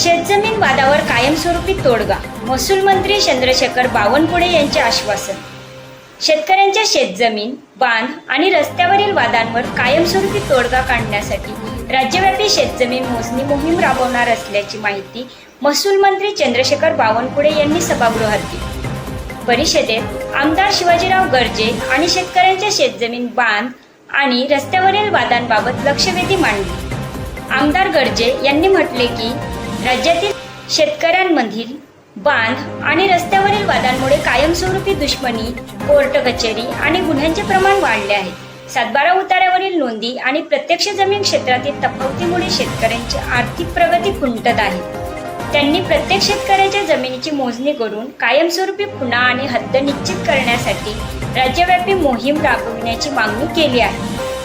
शेतजमीन वादावर कायमस्वरूपी तोडगा. महसूल मंत्री चंद्रशेखर बावनकुळे यांचे आश्वासन. शेतकऱ्यांच्या शेतजमीन बांध आणि रस्त्यावरील वादांवर कायमस्वरूपी तोडगा काढण्यासाठी राज्यव्यापी शेतजमीन मोजणी मोहीम राबवणार असल्याची माहिती महसूल मंत्री चंद्रशेखर बावनकुळे यांनी सभागृहात दिली. परिषदेत आमदार शिवाजीराव गर्जे आणि शेतकऱ्यांच्या शेतजमीन बांध आणि रस्त्यावरील वादांबाबत लक्षवेधी मांडली. आमदार गर्जे यांनी म्हटले की राज्यातील शेतकऱ्यांमधील बांध आणि रस्त्यावरील वादांमुळे कायमस्वरूपी दुश्मनी कोर्ट कचेरी आणि गुन्ह्यांचे प्रमाण वाढले आहे. सातबारा उतार्यावरील नोंदी आणि प्रत्यक्ष जमीन क्षेत्रातील तफावतीमुळे शेतकऱ्यांची आर्थिक प्रगती खुंटत आहे. त्यांनी प्रत्येक शेतकऱ्याच्या जमिनीची मोजणी करून कायमस्वरूपी खुणा आणि हद्द निश्चित करण्यासाठी राज्यव्यापी मोहीम राबविण्याची मागणी केली आहे.